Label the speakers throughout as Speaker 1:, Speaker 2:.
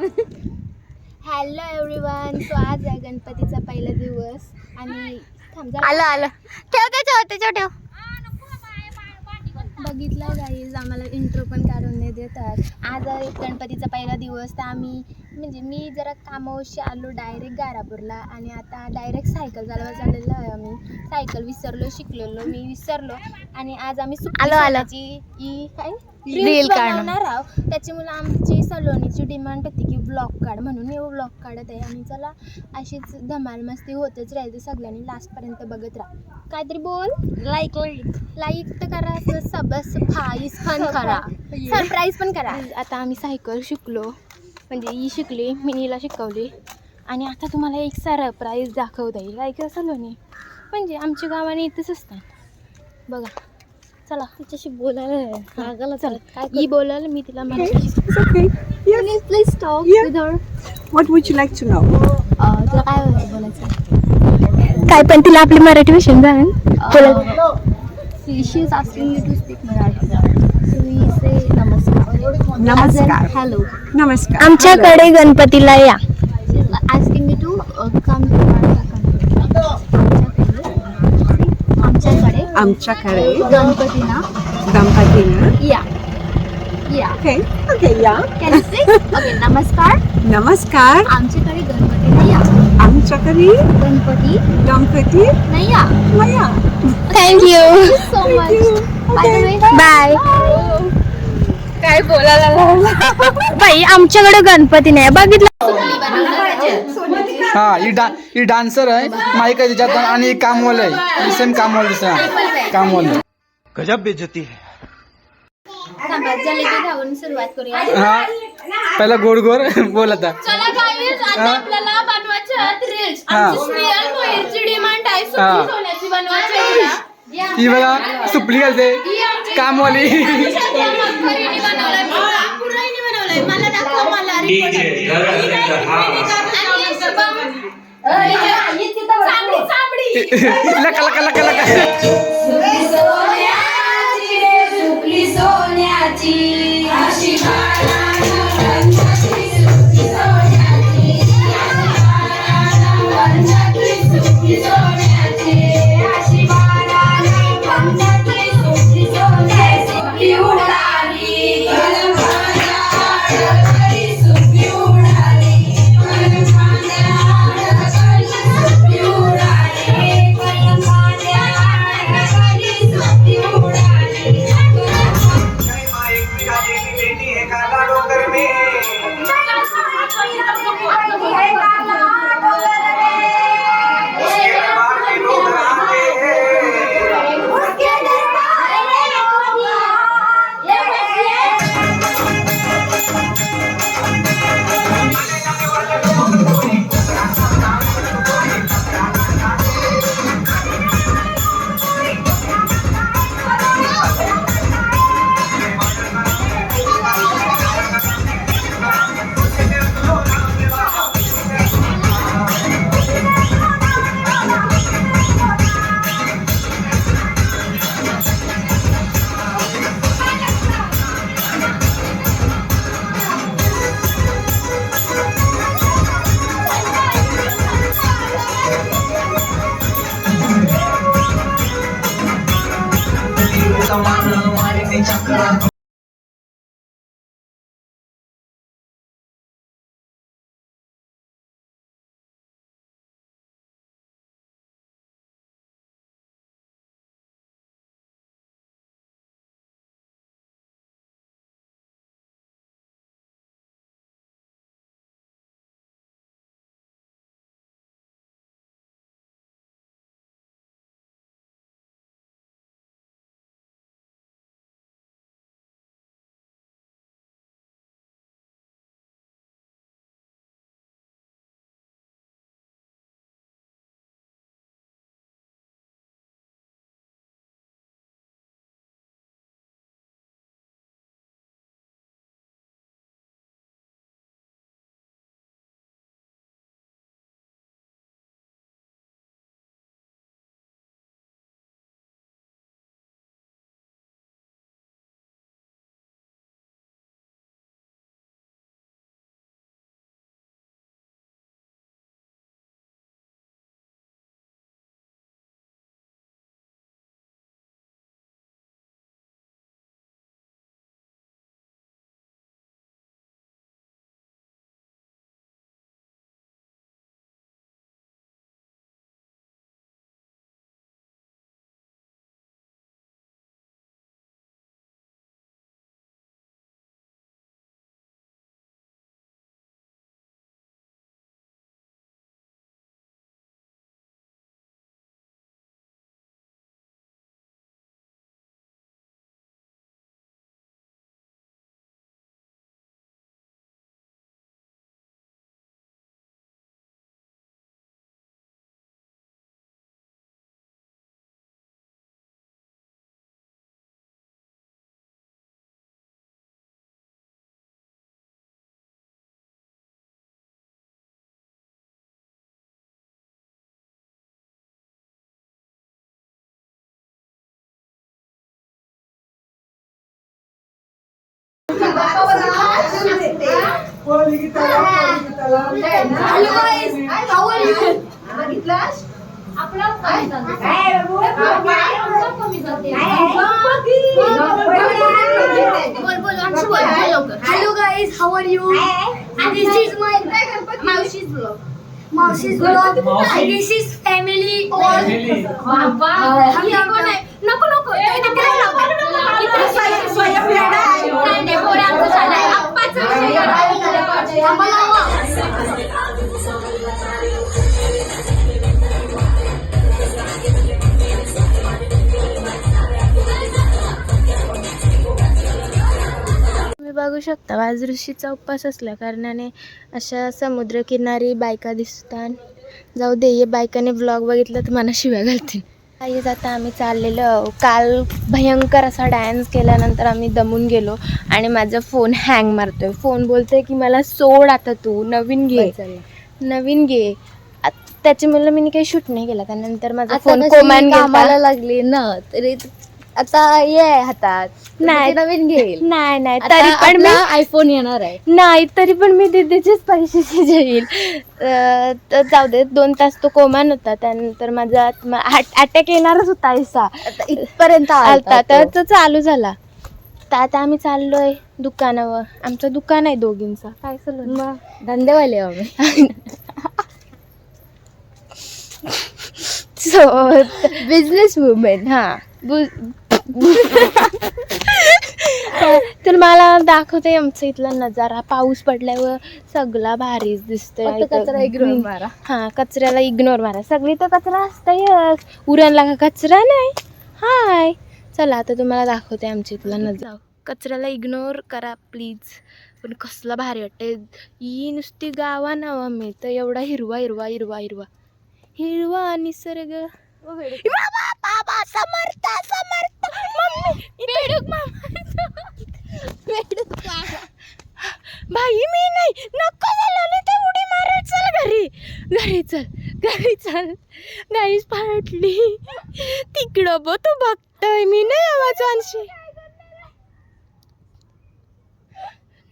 Speaker 1: Hello everyone so आज आहे गणपतीचा पहिला दिवस. आणि थांब
Speaker 2: आलं आलं. ठेव त्याच्यावर त्याच्यावर ठेव.
Speaker 1: बघितलं गाईज आम्हाला इंट्रो पण काढून नाही देतात आज आहे गणपतीचा पहिला दिवस तर आम्ही म्हणजे मी जरा कामावरशी आलो डायरेक्ट गारापूरला आणि आता डायरेक्ट सायकल चालवा चाललेलो आहे आम्ही. सायकल विसरलो शिकलेलो मी विसरलो आणि आज आम्ही सुट्टी
Speaker 2: आलो, आलो.
Speaker 1: ई काय?
Speaker 2: Reel
Speaker 1: रील्स
Speaker 2: काढणं.
Speaker 1: बनवणार आहोत. त्याच्यामुळे आमची सलोनीची डिमांड होती की ब्लॉग काढ म्हणून. मी ब्लॉग काढत आहे आणि चला अशीच धमाल मस्ती होतच राहील. तर सगळ्यांनी लास्टपर्यंत बघत राहा. काहीतरी बोल.
Speaker 2: लाईक लाईक
Speaker 1: तर करा सबस फाईस फन करा. सरप्राईज पण करा. आता आम्ही सायकल शिकलो. म्हणजे ही शिकली मिनीला शिकवली. आणि आता तुम्हाला एक सरप्राईज दाखवता येईल काय कसं लोणी म्हणजे आमच्या गावाने इथेच असतात. बघा. चला. तिच्याशी बोलायला चला. काय ही बोलायला मी तिला. Please talk
Speaker 3: Yeah.
Speaker 1: With her
Speaker 3: What would you like to know?
Speaker 1: तुला काय बोलायचं?
Speaker 2: काय पण तिला आपली मराठी विषय जाण
Speaker 1: she is asking you to speak Marathi so we say नमस्कार. Hello
Speaker 3: Namaskar.
Speaker 2: आमच्याकडे गणपतीला या.
Speaker 1: come to Karnataka. आमच्याकडे
Speaker 3: आमच्याकडे
Speaker 1: गणपतीना
Speaker 3: गणपतीनं
Speaker 1: या. या. ओके नमस्कार.
Speaker 3: नमस्कार.
Speaker 1: आमच्याकडे गणपतीला या.
Speaker 3: आमच्याकडे
Speaker 1: गणपती
Speaker 3: गणपती
Speaker 1: नाही या
Speaker 2: thank you
Speaker 1: so much bye
Speaker 2: bye
Speaker 1: काय बोलायला
Speaker 2: बाई आमच्याकडे गणपती नाही. बघितलं?
Speaker 4: हा ही डा ही डान्सर आहे. माईक आहे त्याच्यात आणि कामवाल आहे. सेम कामवाल दिसत कामवाल.
Speaker 5: गजब बेइज्जती है।
Speaker 4: हा पहिला गोड गोड बोल आता.
Speaker 1: चला guys, आता
Speaker 4: हा. हा. हा. ही बघा सुपली घालते. कामवाली.
Speaker 1: आलंय मला दाखव मला
Speaker 4: सोन्याची. अशी बाळा hello guys how are you this is my मावशीज blog मावशीज blog this is family all नको नको इकडेच लावते. इकडेच लावते. नाही, नाही, पोरे आमचं झालंय. आप्पाचं
Speaker 1: बघू शकता आज ऋषीचा उपवास असल्या कारणाने अशा समुद्रकिनारी बायका दिसतात. जाऊ दे ये बायकाने ब्लॉग बघितला तर मला शिव्या घालतील. काहीच आता आम्ही चाललेलो काल भयंकर असा डान्स केल्यानंतर आम्ही दमून गेलो आणि माझा फोन हँग मारतोय. फोन बोलतोय की मला सोड आता तू नवीन घे. नवीन घे. त्याच्यामुळे मी काही शूट नाही केला. त्यानंतर माझा फोन कोमान गेला
Speaker 4: लागली ना तरी आता ये हातात.
Speaker 1: नाही.
Speaker 4: नवीन घेईल.
Speaker 1: नाही नाही. तरी पण मी
Speaker 4: आयफोन येणार आहे.
Speaker 1: नाही तरी पण मी दीदीचेच पैसे जाईल अं, तर जाऊ दे दोन तास तो कोमान होता त्यानंतर माझा अटॅक येणारच होता ऐसा
Speaker 4: आता इथपर्यंत
Speaker 1: आलता तर तो. चालू झाला. तर आता आम्ही चाललोय दुकानावर. आमचं दुकान आहे दोघींचं. काय चालू
Speaker 4: धंदेवाले आम्ही.
Speaker 1: सो
Speaker 4: बिझनेस वुमेन
Speaker 1: हा. तर मला दाखवते आमचा इथला नजारा. पाऊस पडल्यावर सगळा भारीच दिसतोय.
Speaker 4: फक्त कचरा ignore मारा.
Speaker 1: हा कचऱ्याला इग्नोर मारा. सगळी तर कचरा असतंय. उरणला का कचरा नाही? हाय. चला आता तुम्हाला दाखवते आमच्या इथला नजारा. कचऱ्याला इग्नोर करा प्लीज पण कसला भारी वाटते ही नुसती गावा नावा मिळतं एवढा हिरवा हिरवा हिरवा हिरवा. हिरवा निसर्ग. बाबा बाबा समर्थ समर्थ. मम्मी बेडूक मामा. बेडूक मामा. भाई मी नाही. नको झालं. नाही तर उडी मारायला चल घरी. घरी चल. घरी चल. गाईस फाटली. तिकडं बो तू बघतोय. मी नाही आवाज आणशी.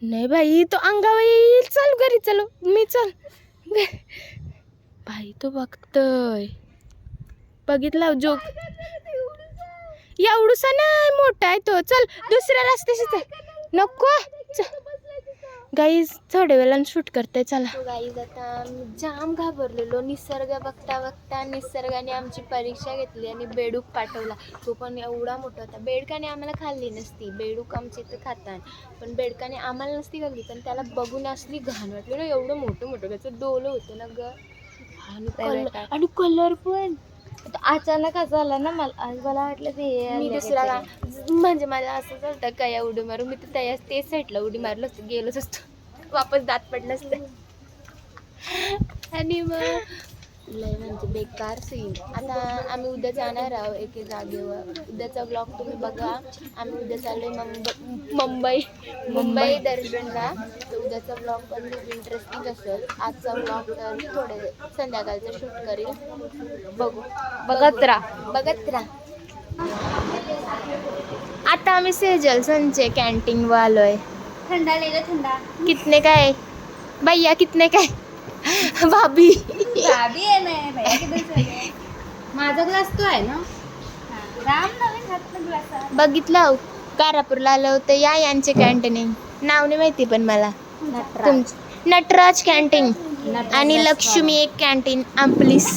Speaker 1: नाही बाई तो अंगावर येईल. चल घरी चलो. मी चल. भाई तो बघतोय. बघितला जोक एवढूसा नाही मोठा आहे तो. चल दुसऱ्या रस्त्याशी चल नको. गाईज थोड्या वेळानं शूट करते चला. गाईज आता आम्ही जाम घाबरलेलो. निसर्ग बघता बघता निसर्गाने आमची परीक्षा घेतली आणि बेडूक पाठवला. तो पण एवढा मोठा होता. बेडकाने आम्हाला खाल्ली नसती. बेडूक आमच्या इथं खातात पण बेडकाने आम्हाला नसती खाल्ली पण त्याला बघून असली घाण वाटली ना. एवढं मोठं मोठं. त्याचं डोलं होतं ना ग. आणि कलर आणि
Speaker 4: अचानक असं आलं ना मला आज मला वाटलं ते
Speaker 1: मी दुसरा गा म्हणजे मला असंच होतं काय या उडी मारून? मी तर त्या तेच साईडला उडी मारलं असतं गेलोच असतो. वापस दात पडलं असतं. आणि मग लय म्हणजे बेकार सीन आता आम्ही उद्या जाणार आहोत एके जागेवर. उद्याचा ब्लॉग तुम्ही बघा. आम्ही उद्या चाललोय मुंबई. मुंबई मुंबई. दर्शनला. तर उद्याचा ब्लॉग पण खूप इंटरेस्टिंग असेल. आजचा ब्लॉग तर थोडे संध्याकाळचं शूट करेल. बघू.
Speaker 4: बघत राहा.
Speaker 1: बघत राहा. आता आम्ही सेजल संचे कॅन्टीन आलोय.
Speaker 4: थंडा लेलं थंडा.
Speaker 1: कितने काय भैया कितने काय भाभी.
Speaker 4: भाभी आहे भैया? माझा ग्लास तो आहे ना. राम नवीन हात ग्लास
Speaker 1: बघितलं कारापूरला आलं होतं या यांचे कॅन्टीन नाव नाही माहिती पण मला. तुम नटराज कॅन्टीन आणि लक्ष्मी एक कॅन्टीन आपलीस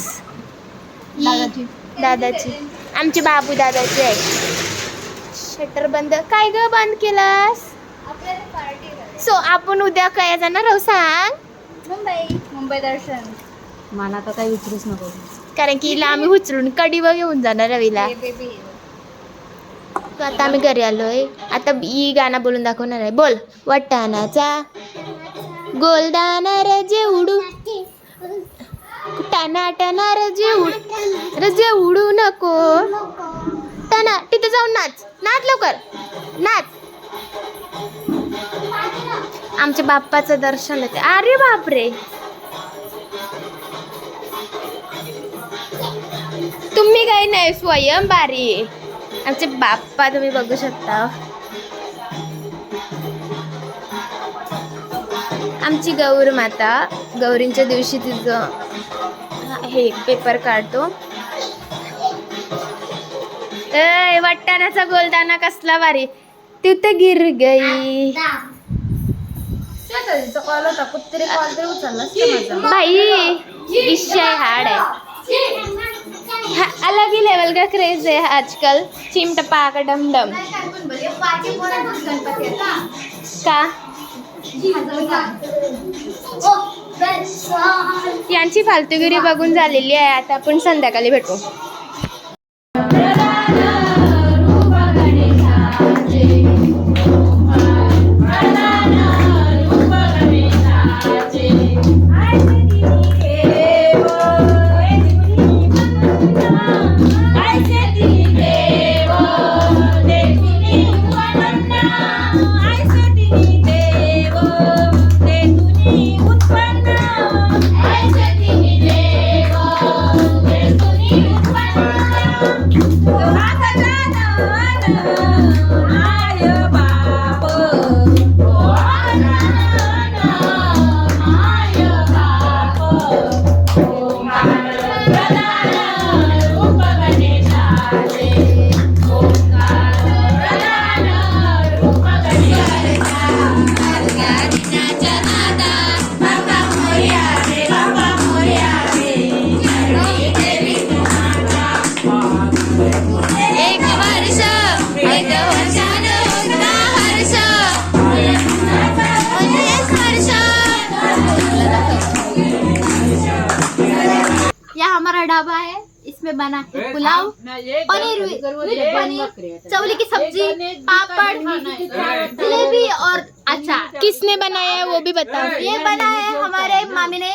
Speaker 1: ही दादाची आमचे बाबू दादाचे आहे शटर बंद. काय ग बंद केलास? सो आपण उद्या काय जाणार आहोत सांग?
Speaker 4: मुंबई. मुंबई दर्शन. मला तर काही विचारूच नको.
Speaker 1: कारण की हिला आम्ही उचलून कडीवर घेऊन जाणार रवीला.
Speaker 4: बेबी.
Speaker 1: आता आम्ही घरी आलोय. आता ही गाणं बोलून दाखवणार आहे. बोल वटाणाचा गोलदाना रजे उडू. टाना टाना रजे उड रजे उडू नको. टाना तिथे जाऊन नाच. नाच लवकर. नाच. आमच्या बाप्पाचं दर्शन होते. अरे बापरे. तुम्ही काही नाही स्वयं बारी. आमचे बाप्पा तुम्ही बघू शकता. आमची गौर माता गौरींच्या दिवशी तिचं हे पेपर काढतो. ए वाटाण्याचा गोलदाना कसला भारी. तू तर गिर गई भाई विषय हार्ड है अलग ही लेवल का क्रेज है आजकल? चिम का डम डम का? यांची फालतूगिरी बघून झालेली आहे आता आपण संध्याकाळी भेटू.
Speaker 4: पुलाव पनीर पनीर चवली की सब्ज़ी पापड़ जलेबी और अचार
Speaker 1: किसने बनाया है वो भी बताओ।
Speaker 4: ये बनाया है हमारे मामी ने।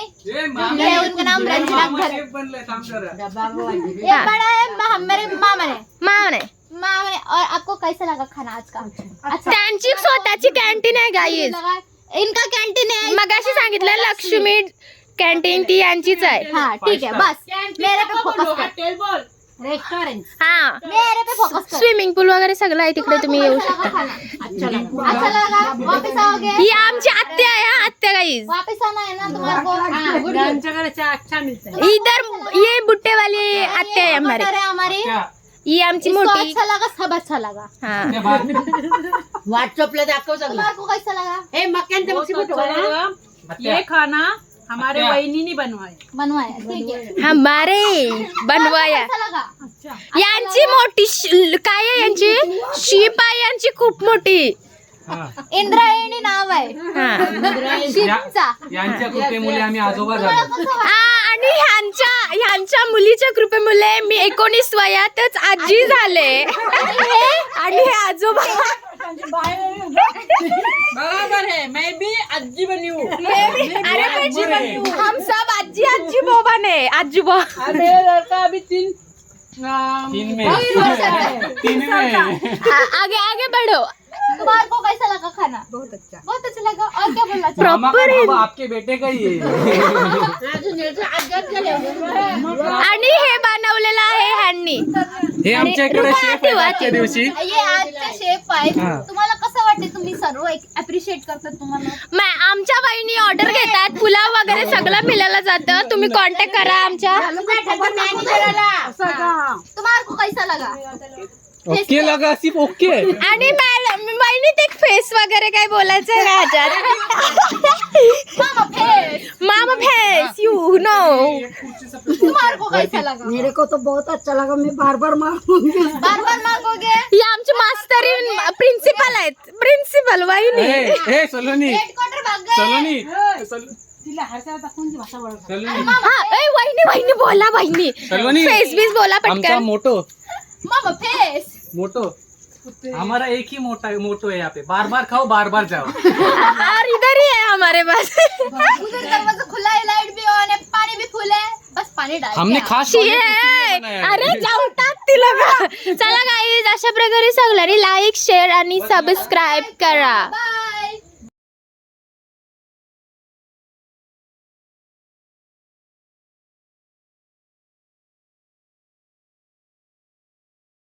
Speaker 4: उनका नाम रंजना भट्ट ये बना है। हमारे मामा ने।
Speaker 1: मामा ने।
Speaker 4: मामा ने। और आपको कैसा लगा खाना आज का? अच्छा।
Speaker 1: त्यांची स्वतःची कॅन्टीन आहे गाईज
Speaker 4: इनका कैंटीन है।
Speaker 1: मगाशी सांगितलं लक्ष्मी कॅन्टीन ती यांचीच आहे।
Speaker 4: हाँ ठीक है बस। मेरे पे फोकस कर रेस्टोरेंट
Speaker 1: हा.
Speaker 4: मेरे पे फोकस
Speaker 1: स्विमिंग पूल वगैरे सगळं आहे तिकडे तुम्ही येऊ शकता.
Speaker 4: अच्छा लगा अच्छा वापस आओगे?
Speaker 1: ही आमची आत्या आहे हा, आत्या गाईज
Speaker 4: वापस आना है ना तुम्हारे को
Speaker 1: इधर ये बुट्टे वाली आत्या हमारे
Speaker 4: है हमारी.
Speaker 1: ही आमची
Speaker 4: इसको
Speaker 1: मोठी.
Speaker 4: अच्छा लगा सब अच्छा लगा
Speaker 1: हा.
Speaker 3: व्हॉट्सअपला दाखव सगळं.
Speaker 4: तुम्हारे को? कैसा लगा
Speaker 3: हे मक्यान
Speaker 6: ये खाना हमारे वहिनी ने बनवाया।
Speaker 4: बनवाया ठीक है।
Speaker 1: हमारे बनवाया।
Speaker 4: कैसा लगा
Speaker 1: यांची मोठी श- काय आहे यांची? शीप आहे यांची खूप मोठी.
Speaker 4: इंद्रायणी नाव आहे.
Speaker 1: हा.
Speaker 7: यांच्या कृपेमुळे आम्ही आजोबा?
Speaker 1: आ, आणि ह्यांच्या ह्यांच्या मुलीच्या कृपेमुळे मी एकोणीस वयातच आजी झाले. आणि हे आजोबा
Speaker 6: बराबर है मैं भी अज्जी बनी. हूँ
Speaker 1: अरे मैं हम सब आजी आजी बोबा ने आजी बो
Speaker 6: और मेरा लड़का अभी तीन
Speaker 7: तीन में।
Speaker 4: तीन
Speaker 7: में
Speaker 1: आगे आगे बढ़ो.
Speaker 4: तुम्हारे को कैसा लगा खाना. बहुत अच्छा बहुत अच्छा लगा. और क्या बोलना
Speaker 7: मामा का
Speaker 1: है.
Speaker 7: बाबा आपके बेटे का ही है.
Speaker 1: आणि हे बनवलेलं आहे ह्यांनी.
Speaker 7: हे आमच्या इकडे शेफ आहे. आजच्या दिवशी.
Speaker 4: ये आजचे शेफ आहेत.
Speaker 7: हा.
Speaker 4: तुम्हाला कसं वाटते तुम्ही सर्व अप्रिशिएट करतात तुम्हाला?
Speaker 1: मा- आमच्या बहिणी ऑर्डर घेतात. पुलाव वगैरे सगळं मिळालं जातं. तुम्ही कॉन्टॅक्ट करा आमच्या.
Speaker 4: तुम्हारे को? कैसा लगा.
Speaker 7: ओके लगा सिर्फ ओके.
Speaker 1: आणि मॅडम बहिणी ते फेस वगैरे काय बोलायचं आहे ना ह्याच्यात
Speaker 4: मामा फेस
Speaker 1: मामा फेस यू नो
Speaker 3: मेरे को तो बहुत अच्छा लगा मैं बार बार मांगूंगी.
Speaker 4: बार बार मांगोगे?
Speaker 1: ही आमची मास्तरी प्रिन्सिपल आहेत. प्रिन्सिपल वहिनी.
Speaker 7: ए ए सलोनी.
Speaker 4: हेडक्वार्टर भाग गए
Speaker 7: सलोनी.
Speaker 1: हा वहिनी वहिनी बोला वहिनी. फेस बीस बोला
Speaker 7: आमचा
Speaker 1: पटकन
Speaker 7: मोटो
Speaker 4: मामा फेस
Speaker 7: मोटो हमारा एक ही मोटा मोटो है यहाँ पे। बार बार खाओ बार बार जाओ।
Speaker 1: और इधर ही है हमारे पास।
Speaker 4: उधर दरवाजा खुला है लाइट भी ऑन है पानी भी फुल है। बस पानी डाल
Speaker 7: हमने खास है.
Speaker 1: अरे जाऊतात तिला चला गाईज अशा प्रकारे सगळ्यांनी लाईक शेअर आणि सबस्क्राईब करा.
Speaker 4: बाय